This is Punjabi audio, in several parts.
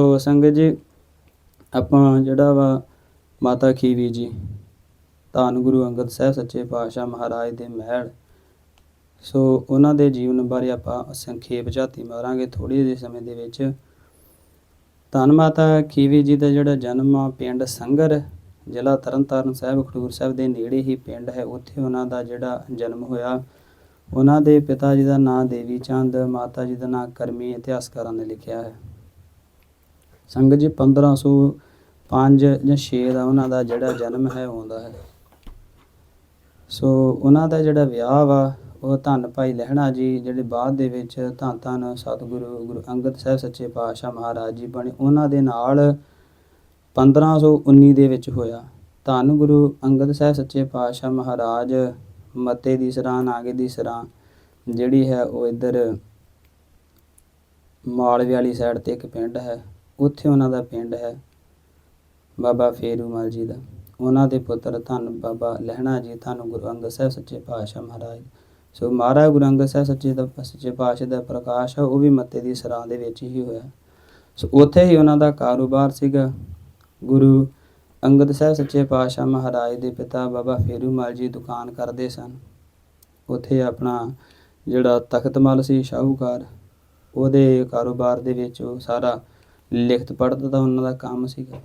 ਸੋ ਸੰਗਤ ਜੀ, ਆਪਾਂ ਜਿਹੜਾ ਵਾ ਮਾਤਾ ਖੀਵੀ ਜੀ, ਧੰਨ ਗੁਰੂ ਅੰਗਦ ਸਾਹਿਬ ਸੱਚੇ ਪਾਤਸ਼ਾਹ ਮਹਾਰਾਜ ਦੇ ਮਹਿਲ, ਸੋ ਉਹਨਾਂ ਦੇ ਜੀਵਨ ਬਾਰੇ ਆਪਾਂ ਸੰਖੇਪ ਝਾਤੀ ਮਾਰਾਂਗੇ ਥੋੜੀ ਜਿਹੇ ਸਮੇਂ ਦੇ ਵਿੱਚ। ਧੰਨ ਮਾਤਾ ਖੀਵੀ ਜੀ ਦਾ ਜਿਹੜਾ ਜਨਮ ਆ, ਪਿੰਡ ਸੰਗਰ, ਜ਼ਿਲ੍ਹਾ ਤਰਨਤਾਰਨ ਸਾਹਿਬ, ਖਡੂਰ ਸਾਹਿਬ ਦੇ ਨੇੜੇ ਹੀ ਪਿੰਡ ਹੈ। ਉੱਥੇ ਉਹਨਾਂ ਦਾ ਜਿਹੜਾ ਜਨਮ ਹੋਇਆ, ਉਹਨਾਂ ਦੇ ਪਿਤਾ ਜੀ ਦਾ ਨਾਮ ਦੇਵੀ ਚੰਦ, ਮਾਤਾ ਜੀ ਦਾ ਨਾਮ ਕਰਮੀ, ਇਤਿਹਾਸਕਾਰਾਂ ਨੇ ਲਿਖਿਆ ਹੈ। ਸੰਗਤ ਜੀ 1505 ਜਾਂ 6 ਦਾ ਉਹਨਾਂ ਦਾ ਜਿਹੜਾ ਜਨਮ ਹੈ ਆਉਂਦਾ ਹੈ। ਸੋ ਉਹਨਾਂ ਦਾ ਜਿਹੜਾ ਵਿਆਹ ਵਾ, ਉਹ ਧੰਨ ਭਾਈ ਲਹਿਣਾ ਜੀ ਜਿਹੜੇ ਬਾਅਦ ਦੇ ਵਿੱਚ ਧੰਨ ਧੰਨ ਸਤਿਗੁਰੂ ਗੁਰੂ ਅੰਗਦ ਸਾਹਿਬ ਸੱਚੇ ਪਾਤਸ਼ਾਹ ਮਹਾਰਾਜ ਜੀ ਬਣੇ, ਉਹਨਾਂ ਦੇ ਨਾਲ 1519 ਦੇ ਵਿੱਚ ਹੋਇਆ। ਧੰਨ ਗੁਰੂ ਅੰਗਦ ਸਾਹਿਬ ਸੱਚੇ ਪਾਤਸ਼ਾਹ ਮਹਾਰਾਜ, ਮਤੇ ਦੀ ਸਰਾਂ, ਨਾਗੇ ਦੀ ਸਰਾਂ, ਜਿਹੜੀ ਹੈ ਉਹ ਇੱਧਰ ਮਾਲਵੇ ਵਾਲੀ ਸਾਈਡ ਤੇ ਇੱਕ ਪਿੰਡ ਹੈ। ਉੱਥੇ ਉਹਨਾਂ ਦਾ ਪਿੰਡ ਹੈ, ਬਾਬਾ ਫੇਰੂਮਲ ਜੀ ਦਾ। ਉਹਨਾਂ ਦੇ ਪੁੱਤਰ ਧੰਨ ਬਾਬਾ ਲਹਿਣਾ ਜੀ, ਧੰਨ ਗੁਰੂ ਅੰਗਦ ਸਾਹਿਬ ਸੱਚੇ ਪਾਤਸ਼ਾਹ ਮਹਾਰਾਜ। ਸੋ ਮਹਾਰਾਜ ਗੁਰੂ ਅੰਗਦ ਸਾਹਿਬ ਸੱਚੇ ਦਾ, ਸੱਚੇ ਪਾਤਸ਼ਾਹ ਦਾ ਪ੍ਰਕਾਸ਼ ਹੈ ਉਹ ਵੀ ਮੱਤੇ ਦੀ ਸਰਾਂ ਦੇ ਵਿੱਚ ਹੀ ਹੋਇਆ। ਸੋ ਉੱਥੇ ਹੀ ਉਹਨਾਂ ਦਾ ਕਾਰੋਬਾਰ ਸੀਗਾ। ਗੁਰੂ ਅੰਗਦ ਸਾਹਿਬ ਸੱਚੇ ਪਾਤਸ਼ਾਹ ਮਹਾਰਾਜ ਦੇ ਪਿਤਾ ਬਾਬਾ ਫੇਰੂਮਲ ਜੀ ਦੁਕਾਨ ਕਰਦੇ ਸਨ। ਉੱਥੇ ਆਪਣਾ ਜਿਹੜਾ ਤਖਤਮਲ ਸੀ, ਸ਼ਾਹੂਕਾਰ, ਉਹਦੇ ਕਾਰੋਬਾਰ ਦੇ ਵਿੱਚ ਉਹ ਸਾਰਾ ਲਿਖਤ ਪੜ੍ਹਤ ਦਾ ਉਹਨਾਂ ਦਾ ਕੰਮ ਸੀਗਾ।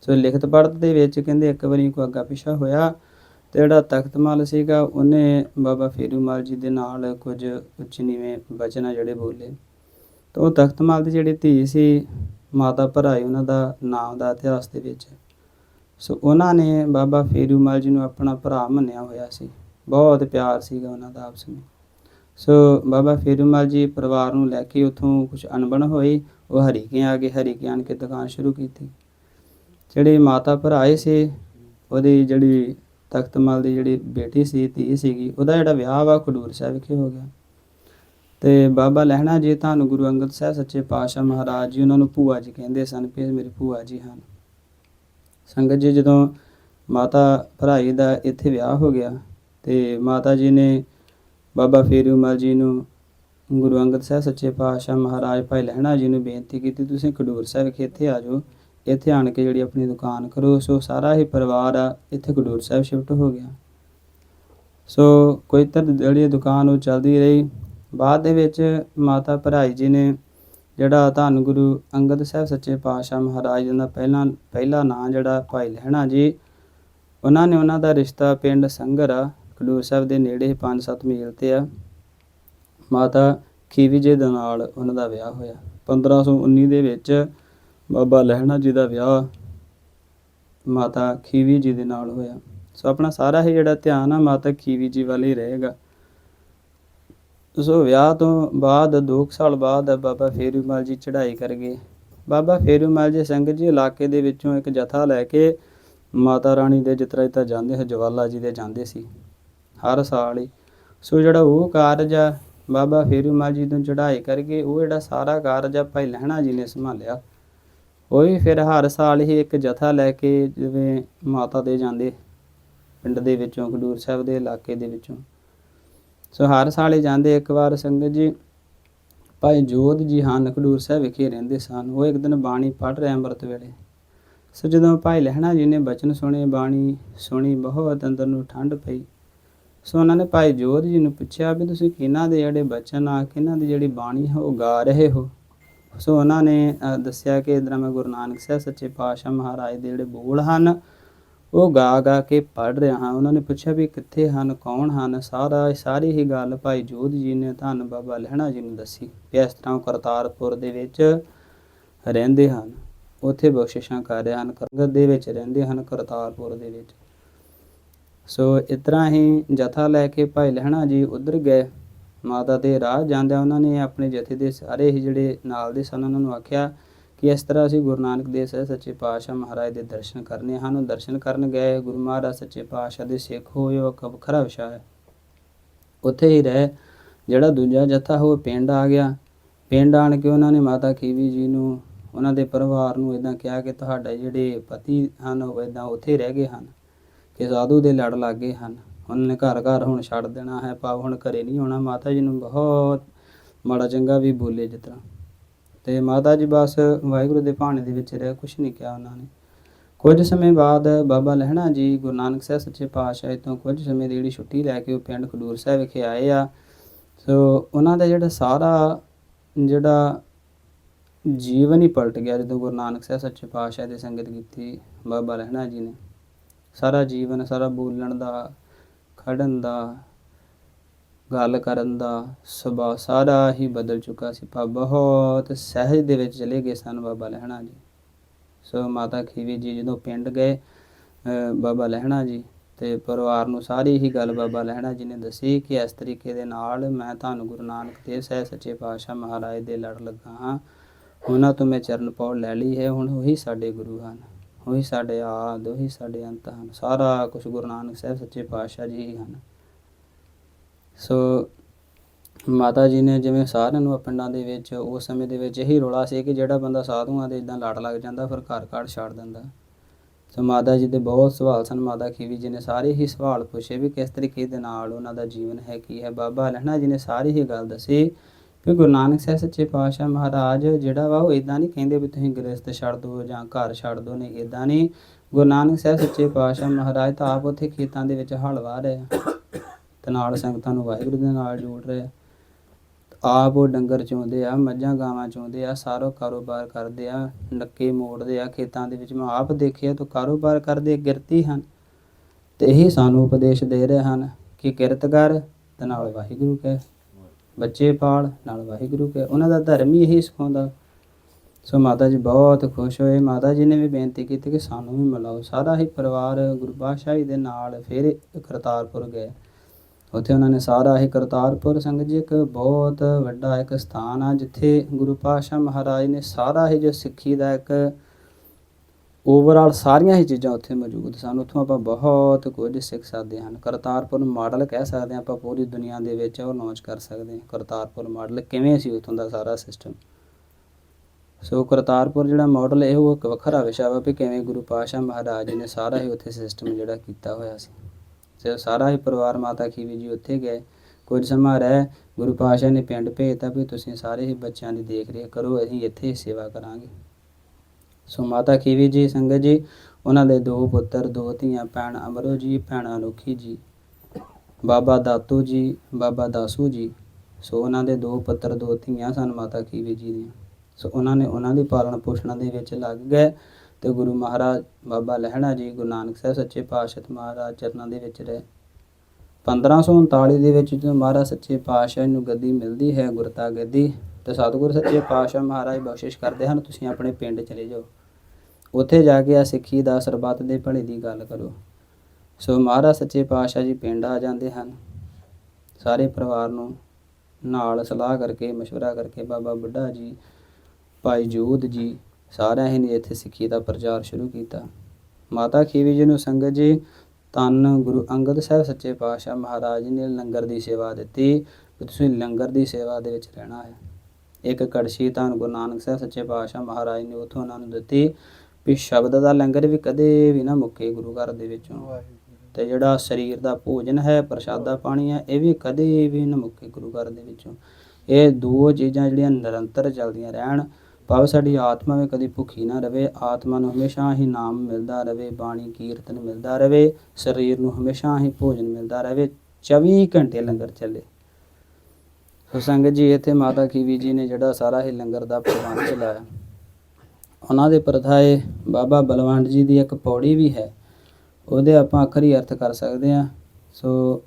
ਸੋ ਲਿਖਤ ਪੜ੍ਹਤ ਦੇ ਵਿੱਚ ਕਹਿੰਦੇ ਇੱਕ ਵਾਰੀ ਕੋਈ ਅੱਗਾ ਪਿਛਾ ਹੋਇਆ ਤੇ ਜਿਹੜਾ ਤਖਤਮਲ ਸੀਗਾ, ਉਹਨੇ ਬਾਬਾ ਫੇਰੂ ਮਾਲ ਜੀ ਦੇ ਨਾਲ ਕੁਝ ਉੱਚ ਨੀਵੇਂ ਬਚਨ ਆ ਜਿਹੜੇ ਬੋਲੇ। ਤਾਂ ਉਹ ਤਖਤਮਲ ਦੀ ਜਿਹੜੀ ਧੀ ਸੀ, ਮਾਤਾ ਭਰਾਈ ਉਹਨਾਂ ਦਾ ਨਾਮ ਦਾ ਇਤਿਹਾਸ ਦੇ ਵਿੱਚ। ਸੋ ਉਹਨਾਂ ਨੇ ਬਾਬਾ ਫੇਰੂ ਮਾਲ ਜੀ ਨੂੰ ਆਪਣਾ ਭਰਾ ਮੰਨਿਆ ਹੋਇਆ ਸੀ। ਬਹੁਤ ਪਿਆਰ ਸੀਗਾ ਉਹਨਾਂ ਦਾ ਆਪਸ ਵਿੱਚ। ਸੋ ਬਾਬਾ ਫੇਰੂ ਮਾਲ ਜੀ ਪਰਿਵਾਰ ਨੂੰ ਲੈ ਕੇ ਉਥੋਂ ਕੁਝ ਅਣਬਣ ਹੋਈ ਉਹ ਹਰੀਕੇ ਆ ਗਏ ਹਰੀਕੇ ਆਣ ਕੇ ਦੁਕਾਨ ਸ਼ੁਰੂ ਕੀਤੀ। ਜਿਹੜੇ ਮਾਤਾ ਭਰਾਏ ਸੀ, ਉਹਦੀ ਜਿਹੜੀ ਤਖਤਮਲ ਦੀ ਜਿਹੜੀ ਬੇਟੀ ਸੀ, ਧੀ ਸੀਗੀ, ਉਹਦਾ ਜਿਹੜਾ ਵਿਆਹ ਵਾ ਖਡੂਰ ਸਾਹਿਬ ਵਿਖੇ ਹੋ ਗਿਆ। ਤੇ ਬਾਬਾ ਲਹਿਣਾ ਜੀ ਤੁਹਾਨੂੰ ਗੁਰੂ ਅੰਗਦ ਸਾਹਿਬ ਸੱਚੇ ਪਾਤਸ਼ਾਹ ਮਹਾਰਾਜ ਜੀ, ਉਹਨਾਂ ਨੂੰ ਭੂਆ ਜੀ ਕਹਿੰਦੇ ਸਨ ਕਿ ਮੇਰੇ ਭੂਆ ਜੀ ਹਨ। ਸੰਗਤ ਜੀ, ਜਦੋਂ ਮਾਤਾ ਭਰਾਈ ਦਾ ਇੱਥੇ ਵਿਆਹ ਹੋ ਗਿਆ ਤੇ ਮਾਤਾ ਜੀ ਨੇ ਬਾਬਾ ਫੇਰੂ ਫੇਰੂਮਲ ਜੀ ਨੂੰ ਗੁਰੂ ਅੰਗਦ ਸਾਹਿਬ ਸੱਚੇ ਪਾਤਸ਼ਾਹ ਮਹਾਰਾਜ ਭਾਈ ਲਹਿਣਾ ਜੀ ਨੂੰ ਬੇਨਤੀ ਕੀਤੀ, ਤੁਸੀਂ ਖਡੂਰ ਸਾਹਿਬ ਵਿਖੇ ਇੱਥੇ ਆ ਜਾਓ, ਇੱਥੇ ਆਣ ਕੇ ਜਿਹੜੀ ਆਪਣੀ ਦੁਕਾਨ ਕਰੋ, ਸੋ ਸਾਰਾ ਹੀ ਪਰਿਵਾਰ ਆ, ਇੱਥੇ ਖਡੂਰ ਸਾਹਿਬ ਸ਼ਿਫਟ ਹੋ ਗਿਆ। ਸੋ ਕੋਈ ਤਰ ਜਿਹੜੀ ਦੁਕਾਨ ਉਹ ਚੱਲਦੀ ਰਹੀ, ਬਾਅਦ ਦੇ ਵਿੱਚ ਮਾਤਾ ਭਰਾਈ ਜੀ ਨੇ ਜਿਹੜਾ ਧੰਨ ਗੁਰੂ ਅੰਗਦ ਸਾਹਿਬ ਸੱਚੇ ਪਾਤਸ਼ਾਹ ਮਹਾਰਾਜ ਜੀ ਦਾ ਪਹਿਲਾ ਪਹਿਲਾ ਨਾਂ ਜਿਹੜਾ ਭਾਈ ਲਹਿਣਾ ਜੀ, ਉਹਨਾਂ ਨੇ ਉਹਨਾਂ ਦਾ ਰਿਸ਼ਤਾ ਪਿੰਡ ਸੰਗਰ ਆ, ਖਡੂਰ ਸਾਹਿਬ ਦੇ ਨੇੜੇ 5-7 ਮੀਲ ਤੇ ਆ। ਮਾਤਾ ਖੀਵੀ ਜੀ ਦੇ ਨਾਲ ਉਹਨਾਂ ਦਾ ਵਿਆਹ ਹੋਇਆ। 1519 ਦੇ ਵਿੱਚ ਬਾਬਾ ਲਹਿਣਾ ਜੀ ਦਾ ਵਿਆਹ ਮਾਤਾ ਖੀਵੀ ਜੀ ਦੇ ਨਾਲ ਹੋਇਆ। ਸੋ ਆਪਣਾ ਸਾਰਾ ਹੀ ਜਿਹੜਾ ਧਿਆਨ ਆ ਮਾਤਾ ਖੀਵੀ ਜੀ ਵੱਲ ਹੀ ਰਹੇਗਾ। ਸੋ ਵਿਆਹ ਤੋਂ ਬਾਅਦ 2 ਸਾਲ ਬਾਅਦ ਬਾਬਾ ਫੇਰੂਮਾਲ ਜੀ ਚੜ੍ਹਾਈ ਕਰ ਗਏ। ਬਾਬਾ ਫੇਰੂਮਲ ਜੀ ਸੰਗਤ ਜੀ ਇਲਾਕੇ ਦੇ ਵਿੱਚੋਂ ਇੱਕ ਜਥਾ ਲੈ ਕੇ ਮਾਤਾ ਰਾਣੀ ਦੇ ਜਿਤਰਾ ਤਾਂ ਜਾਂਦੇ ਹੈ ਜਵਾਲਾ ਜੀ ਦੇ ਜਾਂਦੇ ਸੀ। ਹਰ ਸਾਲ ਹੀ। ਸੋ ਜਿਹੜਾ ਉਹ ਕਾਰਜ ਆ ਬਾਬਾ ਫੇਰੂਮਲ ਜੀ ਤੋਂ ਚੜ੍ਹਾਈ ਕਰਕੇ ਉਹ ਜਿਹੜਾ ਸਾਰਾ ਕਾਰਜ ਆ ਭਾਈ ਲਹਿਣਾ ਜੀ ਨੇ ਸੰਭਾਲਿਆ। ਉਹ ਵੀ ਫਿਰ ਹਰ ਸਾਲ ਹੀ ਇੱਕ ਜਥਾ ਲੈ ਕੇ ਜਿਵੇਂ ਮਾਤਾ ਦੇ ਜਾਂਦੇ, ਪਿੰਡ ਦੇ ਵਿੱਚੋਂ, ਖਡੂਰ ਸਾਹਿਬ ਦੇ ਇਲਾਕੇ ਦੇ ਵਿੱਚੋਂ। ਸੋ ਹਰ ਸਾਲ ਹੀ ਜਾਂਦੇ ਇੱਕ ਵਾਰ ਸੰਗਤ ਜੀ। ਭਾਈ ਜੋਧ ਜੀ ਹਨ ਖਡੂਰ ਸਾਹਿਬ ਵਿਖੇ ਰਹਿੰਦੇ ਸਨ। ਉਹ ਇੱਕ ਦਿਨ ਬਾਣੀ ਪੜ੍ਹ ਰਹੇ ਅੰਮ੍ਰਿਤ ਵੇਲੇ। ਸੋ ਜਦੋਂ ਭਾਈ ਲਹਿਣਾ ਜੀ ਨੇ ਬਚਨ ਸੁਣੇ, ਬਾਣੀ ਸੁਣੀ, ਬਹੁਤ ਅੰਦਰ ਨੂੰ ਠੰਡ ਪਈ। ਸੋ ਉਹਨਾਂ ਨੇ ਭਾਈ ਜੋਧ ਜੀ ਨੂੰ ਪੁੱਛਿਆ ਵੀ ਤੁਸੀਂ ਕਿਹਨਾਂ ਦੇ ਜਿਹੜੇ ਬਚਨ ਆ, ਕਿਹਨਾਂ ਦੀ ਜਿਹੜੀ ਬਾਣੀ ਹੈ ਉਹ ਗਾ ਰਹੇ ਹੋ? ਸੋ ਉਹਨਾਂ ਨੇ ਦੱਸਿਆ ਕਿ ਇਧਰ ਮੈਂ ਗੁਰੂ ਨਾਨਕ ਸਾਹਿਬ ਸੱਚੇ ਪਾਤਸ਼ਾਹ ਮਹਾਰਾਜ ਦੇ ਜਿਹੜੇ ਬੋਲ ਹਨ, ਉਹ ਗਾ ਗਾ ਕੇ ਪੜ ਰਿਹਾ ਹਾਂ। ਉਹਨਾਂ ਨੇ ਪੁੱਛਿਆ ਵੀ ਕਿੱਥੇ ਹਨ, ਕੌਣ ਹਨ? ਸਾਰਾ, ਸਾਰੀ ਹੀ ਗੱਲ ਭਾਈ ਜੋਧ ਜੀ ਨੇ ਧੰਨ ਬਾਬਾ ਲਹਿਣਾ ਜੀ ਨੂੰ ਦੱਸੀ ਵੀ ਇਸ ਤਰ੍ਹਾਂ ਉਹ ਕਰਤਾਰਪੁਰ ਦੇ ਵਿੱਚ ਰਹਿੰਦੇ ਹਨ। ਉੱਥੇ ਬਖਸ਼ਿਸ਼ਾਂ ਕਰ ਰਹੇ ਹਨ। ਕਰਗਤ ਦੇ ਵਿੱਚ ਰਹਿੰਦੇ ਹਨ ਕਰਤਾਰਪੁਰ ਦੇ ਵਿੱਚ। ਸੋ ਇਸ ਤਰ੍ਹਾਂ ਹੀ ਜਥਾ ਲੈ ਕੇ ਭਾਈ ਲਹਿਣਾ ਜੀ ਉਧਰ ਗਏ। ਮਾਤਾ ਦੇ ਰਾਹ ਜਾਂਦਿਆਂ ਉਹਨਾਂ ਨੇ ਆਪਣੇ ਜਥੇ ਦੇ ਸਾਰੇ ਹੀ ਜਿਹੜੇ ਨਾਲ ਦੇ ਸਨ, ਉਹਨਾਂ ਨੂੰ ਆਖਿਆ ਕਿ ਇਸ ਤਰ੍ਹਾਂ ਅਸੀਂ ਗੁਰੂ ਨਾਨਕ ਦੇਵ ਸਾਹਿਬ ਸੱਚੇ ਪਾਤਸ਼ਾਹ ਮਹਾਰਾਜ ਦੇ ਦਰਸ਼ਨ ਕਰਨੇ ਹਨ। ਉਹ ਦਰਸ਼ਨ ਕਰਨ ਗਏ। ਗੁਰੂ ਮਹਾਰਾਜ ਸੱਚੇ ਪਾਤਸ਼ਾਹ ਦੇ ਸਿੱਖ ਹੋਏ, ਉਹ ਵੱਖਰਾ ਵਿਸ਼ਾ ਹੈ ਉੱਥੇ ਹੀ ਰਹਿ ਜਿਹੜਾ ਦੂਜਾ ਜਥਾ, ਉਹ ਪਿੰਡ ਆ ਗਿਆ। ਪਿੰਡ ਆਣ ਕੇ ਉਹਨਾਂ ਨੇ ਮਾਤਾ ਕੀਵੀ ਜੀ ਨੂੰ, ਉਹਨਾਂ ਦੇ ਪਰਿਵਾਰ ਨੂੰ ਇਦਾਂ ਕਿਹਾ ਕਿ ਤੁਹਾਡੇ ਜਿਹੜੇ ਪਤੀ ਹਨ, ਉਹ ਇਦਾਂ ਉੱਥੇ ਰਹਿ ਗਏ ਹਨ। ਕਿ ਸਾਧੂ ਦੇ ਲੜ ਲੱਗੇ ਹਨ। ਉਹਨਾਂ ਨੇ ਘਰ ਘਰ ਹੁਣ ਛੱਡ ਦੇਣਾ ਹੈ। ਪਾਵ ਹੁਣ ਘਰੇ ਨਹੀਂ ਆਉਣਾ। ਮਾਤਾ ਜੀ ਨੂੰ ਬਹੁਤ ਮਾੜਾ ਚੰਗਾ ਵੀ ਬੋਲੇ ਜਿਸ ਤਰ੍ਹਾਂ। ਤੇ ਮਾਤਾ ਜੀ ਬਸ ਵਾਹਿਗੁਰੂ ਦੇ ਭਾਣੇ ਦੇ ਵਿੱਚ ਰਹਿ ਕੁਝ ਨਹੀਂ ਕਿਹਾ ਉਹਨਾਂ ਨੇ। ਕੁਝ ਸਮੇਂ ਬਾਅਦ ਬਾਬਾ ਲਹਿਣਾ ਜੀ ਗੁਰੂ ਨਾਨਕ ਸਾਹਿਬ ਸੱਚੇ ਪਾਤਸ਼ਾਹ ਤੋਂ ਕੁਝ ਸਮੇਂ ਦੀ ਜਿਹੜੀ ਛੁੱਟੀ ਲੈ ਕੇ ਉਹ ਪਿੰਡ ਖਡੂਰ ਸਾਹਿਬ ਵਿਖੇ ਆਏ ਆ। ਸੋ ਉਹਨਾਂ ਦਾ ਜਿਹੜਾ ਸਾਰਾ ਜਿਹੜਾ ਜੀਵਨ ਹੀ ਪਲਟ ਗਿਆ। ਜਦੋਂ ਗੁਰੂ ਨਾਨਕ ਸਾਹਿਬ ਸੱਚੇ ਪਾਤਸ਼ਾਹ ਦੀ ਸੰਗਤ ਕੀਤੀ ਬਾਬਾ ਲਹਿਣਾ ਜੀ ਨੇ। ਸਾਰਾ ਜੀਵਨ, ਸਾਰਾ ਬੋਲਣ ਦਾ, ਖੜਨ ਦਾ, ਗੱਲ ਕਰਨ ਦਾ ਸੁਭਾਅ ਸਾਰਾ ਹੀ ਬਦਲ ਚੁੱਕਾ ਸੀ। ਪਾ ਬਹੁਤ ਸਹਿਜ ਦੇ ਵਿੱਚ ਚਲੇ ਗਏ ਸਨ ਬਾਬਾ ਲਹਿਣਾ ਜੀ। ਸੋ ਮਾਤਾ ਖੀਵੀ ਜੀ ਜਦੋਂ ਪਿੰਡ ਗਏ ਬਾਬਾ ਲਹਿਣਾ ਜੀ ਤੇ ਪਰਿਵਾਰ ਨੂੰ ਸਾਰੀ ਹੀ ਗੱਲ ਬਾਬਾ ਲਹਿਣਾ ਜੀ ਨੇ ਦੱਸੀ ਕਿ ਇਸ ਤਰੀਕੇ ਦੇ ਨਾਲ ਮੈਂ ਤੁਹਾਨੂੰ ਗੁਰੂ ਨਾਨਕ ਦੇਵ ਸਾਹਿਬ ਸੱਚੇ ਪਾਤਸ਼ਾਹ ਮਹਾਰਾਜ ਦੇ ਲੜ ਲੱਗਾ ਹਾਂ। ਉਹਨਾਂ ਤੋਂ ਮੈਂ ਚਰਨ ਪੌੜ ਲੈ ਲਈ ਹੈ, ਹੁਣ ਉਹੀ ਸਾਡੇ ਗੁਰੂ ਹਨ। ਉਹੀ ਸਾਡੇ ਆਦ, ਉਹੀ ਸਾਡੇ ਅੰਤ ਹਨ। ਸਾਰਾ ਕੁਝ ਗੁਰੂ ਨਾਨਕ ਸਾਹਿਬ ਸੱਚੇ ਪਾਤਸ਼ਾਹ ਜੀ ਹੀ ਹਨ। ਸੋ ਮਾਤਾ ਜੀ ਨੇ ਜਿਵੇਂ ਸਾਰਿਆਂ ਨੂੰ ਪਿੰਡਾਂ ਦੇ ਵਿੱਚ, ਉਸ ਸਮੇਂ ਦੇ ਵਿੱਚ ਇਹੀ ਰੋਲਾ ਸੀ ਕਿ ਜਿਹੜਾ ਬੰਦਾ ਸਾਧੂਆਂ ਦੇ ਇਦਾਂ ਲੜ ਲੱਗ ਜਾਂਦਾ, ਫਿਰ ਘਰ ਘਰ ਛੱਡ ਦਿੰਦਾ। ਸੋ ਮਾਤਾ ਜੀ ਦੇ ਬਹੁਤ ਸਵਾਲ ਸਨ। ਮਾਤਾ ਖੀਵੀ ਜੀ ਨੇ ਸਾਰੇ ਹੀ ਸਵਾਲ ਪੁੱਛੇ ਵੀ ਕਿਸ ਤਰੀਕੇ ਦੇ ਨਾਲ ਉਹਨਾਂ ਦਾ ਜੀਵਨ ਹੈ, ਕੀ ਹੈ? ਬਾਬਾ ਲਹਿਣਾ ਜੀ ਨੇ ਸਾਰੀ ਹੀ ਗੱਲ ਦੱਸੀ ਕਿ ਗੁਰੂ ਨਾਨਕ ਸਾਹਿਬ ਸੱਚੇ ਪਾਤਸ਼ਾਹ ਮਹਾਰਾਜ ਜਿਹੜਾ ਵਾ ਉਹ ਇਦਾਂ ਨਹੀਂ ਕਹਿੰਦੇ ਵੀ ਤੁਸੀਂ ਗ੍ਰਸਤ ਛੱਡ ਦਿਓ ਜਾਂ ਘਰ ਛੱਡ ਦਿਓ ਨਹੀਂ ਇਦਾਂ ਨਹੀਂ। ਗੁਰੂ ਨਾਨਕ ਸਾਹਿਬ ਸੱਚੇ ਪਾਤਸ਼ਾਹ ਮਹਾਰਾਜ ਤਾਂ ਆਪ ਉੱਥੇ ਖੇਤਾਂ ਦੇ ਵਿੱਚ ਹਲ ਵਾਹ ਰਹੇ ਆ ਤੇ ਨਾਲ ਸੰਗਤਾਂ ਨੂੰ ਵਾਹਿਗੁਰੂ ਦੇ ਨਾਲ ਜੋੜ ਰਹੇ ਆਪ ਉਹ ਡੰਗਰ ਚੋਂਦੇ ਆ, ਮੱਝਾਂ ਗਾਵਾਂ ਚੋਂਦੇ ਆ, ਸਾਰਾ ਕਾਰੋਬਾਰ ਕਰਦੇ ਆ, ਨੱਕੇ ਮੋੜਦੇ ਆ, ਖੇਤਾਂ ਦੇ ਵਿੱਚ ਮੈਂ ਆਪ ਦੇਖਿਆ ਤਾਂ ਕਾਰੋਬਾਰ ਕਰਦੇ ਗਿਰਤੀ ਹਨ ਤੇ ਇਹੀ ਸਾਨੂੰ ਉਪਦੇਸ਼ ਦੇ ਰਹੇ ਹਨ ਕਿ ਕਿਰਤ ਕਰ ਤੇ ਨਾਲ ਵਾਹਿਗੁਰੂ ਕਹਿ। ਬੱਚੇ ਪਾਲ, ਨਾਲ ਵਾਹਿਗੁਰੂ ਕਹਿ ਉਹਨਾਂ ਦਾ ਧਰਮ ਹੀ ਇਹੀ ਸਿਖਾਉਂਦਾ। ਸੋ ਮਾਤਾ ਜੀ ਬਹੁਤ ਖੁਸ਼ ਹੋਏ। ਮਾਤਾ ਜੀ ਨੇ ਵੀ ਬੇਨਤੀ ਕੀਤੀ ਕਿ ਸਾਨੂੰ ਵੀ ਮਿਲਾਓ। ਸਾਰਾ ਹੀ ਪਰਿਵਾਰ ਗੁਰੂ ਪਾਤਸ਼ਾਹੀ ਦੇ ਨਾਲ ਫਿਰ ਕਰਤਾਰਪੁਰ ਗਏ। ਉੱਥੇ ਉਹਨਾਂ ਨੇ ਸਾਰਾ ਹੀ ਕਰਤਾਰਪੁਰ ਸੰਗਤ ਜੀ ਇੱਕ ਬਹੁਤ ਵੱਡਾ ਇੱਕ ਸਥਾਨ ਆ, ਜਿੱਥੇ ਗੁਰੂ ਪਾਤਸ਼ਾਹ ਮਹਾਰਾਜ ਨੇ ਸਾਰਾ ਹੀ ਜੋ ਸਿੱਖੀ ਦਾ ਇੱਕ ਓਵਰਆਲ ਸਾਰੀਆਂ ਹੀ ਚੀਜ਼ਾਂ ਉੱਥੇ ਮੌਜੂਦ ਸਨ। ਉੱਥੋਂ ਆਪਾਂ ਬਹੁਤ ਕੁਝ ਸਿੱਖ ਸਕਦੇ ਹਨ। ਕਰਤਾਰਪੁਰ ਮਾਡਲ ਕਹਿ ਸਕਦੇ ਹਾਂ ਆਪਾਂ, ਪੂਰੀ ਦੁਨੀਆ ਦੇ ਵਿੱਚ ਉਹ ਲਾਂਚ ਕਰ ਸਕਦੇ ਹਾਂ। ਕਰਤਾਰਪੁਰ ਮਾਡਲ, ਕਿਵੇਂ ਸੀ ਉੱਥੋਂ ਦਾ ਸਾਰਾ ਸਿਸਟਮ ਸੋ ਕਰਤਾਰਪੁਰ ਜਿਹੜਾ ਮਾਡਲ ਇਹ ਉਹ ਇੱਕ ਵੱਖਰਾ ਵਿਸ਼ਾ ਵਾ ਵੀ ਕਿਵੇਂ ਗੁਰੂ ਪਾਤਸ਼ਾਹ ਮਹਾਰਾਜ ਜੀ ਨੇ ਸਾਰਾ ਹੀ ਉੱਥੇ ਸਿਸਟਮ ਜਿਹੜਾ ਕੀਤਾ ਹੋਇਆ ਸੀ। ਤੇ ਸਾਰਾ ਹੀ ਪਰਿਵਾਰ ਮਾਤਾ ਖੀਵੀ ਜੀ ਉੱਥੇ ਗਏ। ਕੁਝ ਸਮਾਂ ਰਹਿ, ਗੁਰੂ ਪਾਤਸ਼ਾਹ ਨੇ ਪਿੰਡ ਭੇਜਤਾ ਵੀ ਤੁਸੀਂ ਸਾਰੇ ਹੀ ਬੱਚਿਆਂ ਦੀ ਦੇਖ ਰੇਖ ਕਰੋ, ਅਸੀਂ ਇੱਥੇ ਹੀ ਸੇਵਾ ਕਰਾਂਗੇ। ਸੋ ਮਾਤਾ ਖੀਵੀ ਜੀ, ਸੰਗਤ ਜੀ, ਉਹਨਾਂ ਦੇ ਦੋ ਪੁੱਤਰ, ਦੋ ਧੀਆਂ, ਭੈਣ ਅਮਰੋ ਜੀ, ਭੈਣ ਅਨੋਖੀ ਜੀ, ਬਾਬਾ ਦਾਤੂ ਜੀ, ਬਾਬਾ ਦਾਸੂ ਜੀ, ਸੋ ਉਹਨਾਂ ਦੇ ਦੋ ਪੁੱਤਰ, ਦੋ ਧੀਆਂ ਸਨ ਮਾਤਾ ਖੀਵੀ ਜੀ ਦੀਆਂ। ਸੋ ਉਹਨਾਂ ਨੇ ਉਹਨਾਂ ਦੀ ਪਾਲਣ ਪੋਸ਼ਣ ਦੇ ਵਿੱਚ ਲੱਗ ਗਏ ਤੇ ਗੁਰੂ ਮਹਾਰਾਜ ਬਾਬਾ ਲਹਿਣਾ ਜੀ, ਗੁਰੂ ਨਾਨਕ ਸਾਹਿਬ ਸੱਚੇ ਪਾਤਸ਼ਾਹ ਮਹਾਰਾਜ ਚਰਨਾਂ ਦੇ ਵਿੱਚ ਰਹੇ। 1539 ਦੇ ਵਿੱਚ ਜਦੋਂ ਮਹਾਰਾਜ ਸੱਚੇ ਪਾਤਸ਼ਾਹ ਨੂੰ ਗੱਦੀ ਮਿਲਦੀ ਹੈ, ਗੁਰਤਾ ਗੱਦੀ, ਤੇ ਸਤਿਗੁਰ ਸੱਚੇ ਪਾਤਸ਼ਾਹ ਮਹਾਰਾਜ ਬਖਸ਼ਿਸ਼ ਕਰਦੇ ਹਨ, ਤੁਸੀਂ ਆਪਣੇ ਪਿੰਡ ਚਲੇ ਜਾਓ। ਉੱਥੇ ਜਾ ਕੇ ਆ ਸਿੱਖੀ ਦਾ ਸਰਬੱਤ ਦੇ ਭਲੇ ਦੀ ਗੱਲ ਕਰੋ ਸੋ ਮਹਾਰਾਜ ਸੱਚੇ ਪਾਤਸ਼ਾਹ ਜੀ ਪਿੰਡ ਆ ਜਾਂਦੇ ਹਨ ਸਾਰੇ ਪਰਿਵਾਰ ਨੂੰ ਨਾਲ ਸਲਾਹ ਕਰਕੇ مشورہ ਕਰਕੇ ਬਾਬਾ ਬੁੱਢਾ ਜੀ ਭਾਈ ਜੋਧ ਜੀ ਸਾਰਿਆਂ ਹੀ ਨੇ ਇੱਥੇ ਸਿੱਖੀ ਦਾ ਪ੍ਰਚਾਰ ਸ਼ੁਰੂ ਕੀਤਾ ਮਾਤਾ ਖੀਵੀ ਜੀ ਨੂੰ ਸੰਗਤ ਜੀ ਧੰਨ ਗੁਰੂ ਅੰਗਦ ਸਾਹਿਬ ਸੱਚੇ ਪਾਤਸ਼ਾਹ ਮਹਾਰਾਜ ਜੀ ਨੇ ਲੰਗਰ ਦੀ ਸੇਵਾ ਦਿੱਤੀ ਵੀ ਤੁਸੀਂ ਲੰਗਰ ਦੀ ਸੇਵਾ ਦੇ ਵਿੱਚ ਰਹਿਣਾ ਹੈ ਇੱਕ ਕੜਛੀ ਧੰਨ ਗੁਰੂ ਨਾਨਕ ਸਾਹਿਬ ਸੱਚੇ ਪਾਤਸ਼ਾਹ ਮਹਾਰਾਜ ਨੇ ਉਥੋਂ ਉਹਨਾਂ ਨੂੰ ਦਿੱਤੀ ਵੀ ਸ਼ਬਦ ਦਾ ਲੰਗਰ ਵੀ ਕਦੇ ਵੀ ਨਾ ਮੁੱਕੇ ਗੁਰੂ ਘਰ ਦੇ ਵਿੱਚੋਂ। ਤੇ ਜਿਹੜਾ ਸਰੀਰ ਦਾ ਭੋਜਨ ਹੈ ਪ੍ਰਸ਼ਾਦਾ ਪਾਣੀ ਹੈ ਇਹ ਵੀ ਕਦੇ ਵੀ ਨਾ ਮੁੱਕੇ ਗੁਰੂ ਘਰ ਦੇ ਵਿੱਚੋਂ। ਇਹ ਦੋ ਚੀਜ਼ਾਂ ਜਿਹੜੀਆਂ ਨਿਰੰਤਰ ਚੱਲਦੀਆਂ ਰਹਿਣ। ਭਾਵੇਂ ਸਾਡੀ ਆਤਮਾ ਵੀ ਕਦੀ ਭੁੱਖੀ ਨਾ ਰਵੇ। ਆਤਮਾ ਨੂੰ ਹਮੇਸ਼ਾ ਹੀ ਨਾਮ ਮਿਲਦਾ ਰਵੇ ਬਾਣੀ ਕੀਰਤਨ ਮਿਲਦਾ ਰਵੇ ਸਰੀਰ ਨੂੰ ਹਮੇਸ਼ਾ ਹੀ ਭੋਜਨ ਮਿਲਦਾ ਰਵੇ 24 ਘੰਟੇ ਲੰਗਰ ਚੱਲੇ। ਸੋ ਸੰਗਤ ਜੀ ਇੱਥੇ ਮਾਤਾ ਖੀਵੀ ਜੀ ਨੇ ਜਿਹੜਾ ਸਾਰਾ ਹੀ ਲੰਗਰ ਦਾ ਪ੍ਰਬੰਧ ਚਲਾਇਆ। ਉਹਨਾਂ ਦੇ ਪ੍ਰਥਾਏ ਬਾਬਾ ਬਲਵੰਡ ਜੀ ਦੀ ਇੱਕ ਪੌੜੀ ਵੀ ਹੈ, ਉਹਦੇ ਆਪਾਂ ਆਖਰੀ ਅਰਥ ਕਰ ਸਕਦੇ ਹਾਂ। ਸੋ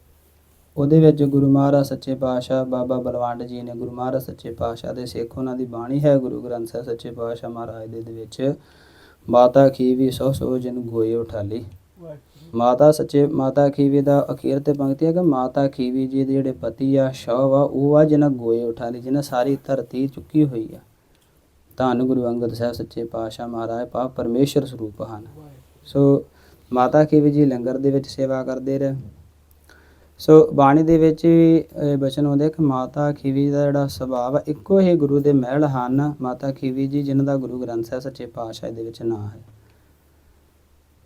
ਉਹਦੇ ਵਿੱਚ ਗੁਰੂ ਮਹਾਰਾਜ ਸੱਚੇ ਪਾਤਸ਼ਾਹ ਬਾਬਾ ਬਲਵੰਡ ਜੀ ਨੇ ਗੁਰੂ ਮਹਾਰਾਜ ਸੱਚੇ ਪਾਤਸ਼ਾਹ ਦੇ ਸਿੱਖ ਉਹਨਾਂ ਦੀ ਬਾਣੀ ਹੈ, ਗੁਰੂ ਗ੍ਰੰਥ ਸਾਹਿਬ ਸੱਚੇ ਪਾਤਸ਼ਾਹ ਮਹਾਰਾਜ ਦੇ ਦੇ ਵਿੱਚ। ਮਾਤਾ ਖੀਵੀ ਸੋ ਸੋ ਜਨ ਗੋਏ ਉਠਾਲੀ। ਮਾਤਾ ਸੱਚੇ, ਮਾਤਾ ਖੀਵੀ ਦਾ ਅਖੀਰ ਤੇ ਪੰਕਤੀ ਹੈ ਕਿ ਮਾਤਾ ਖੀਵੀ ਜੀ ਦੇ ਜਿਹੜੇ ਪਤੀ ਆ, ਸ਼ਵ ਆ, ਉਹ ਆ ਜਿਹਨਾਂ ਗੋਏ ਉਠਾਲੀ ਜਿਹਨਾਂ ਸਾਰੀ ਧਰਤੀ ਚੁੱਕੀ ਹੋਈ ਆ। ਧੰਨ ਗੁਰੂ ਅੰਗਦ ਸਾਹਿਬ ਸੱਚੇ ਪਾਤਸ਼ਾਹ ਮਹਾਰਾਜ ਪਾ ਪਰਮੇਸ਼ਰ ਸਰੂਪ ਹਨ। ਸੋ ਮਾਤਾ ਖੀਵੀ ਜੀ ਲੰਗਰ ਦੇ ਵਿੱਚ ਸੇਵਾ ਕਰਦੇ ਰਹੇ। ਸੋ ਬਾਣੀ ਦੇ ਵਿੱਚ ਬਚਨ ਆਉਂਦੇ ਕਿ ਮਾਤਾ ਖੀਵੀ ਦਾ ਜਿਹੜਾ ਸੁਭਾਅ ਆ ਇੱਕੋ ਹੀ ਗੁਰੂ ਦੇ ਮਹਿਲ ਹਨ। ਮਾਤਾ ਖੀਵੀ ਜੀ ਜਿਨ੍ਹਾਂ ਦਾ ਗੁਰੂ ਗ੍ਰੰਥ ਸਾਹਿਬ ਸੱਚੇ ਪਾਤਸ਼ਾਹ ਦੇ ਵਿੱਚ ਨਾਂ ਹੈ।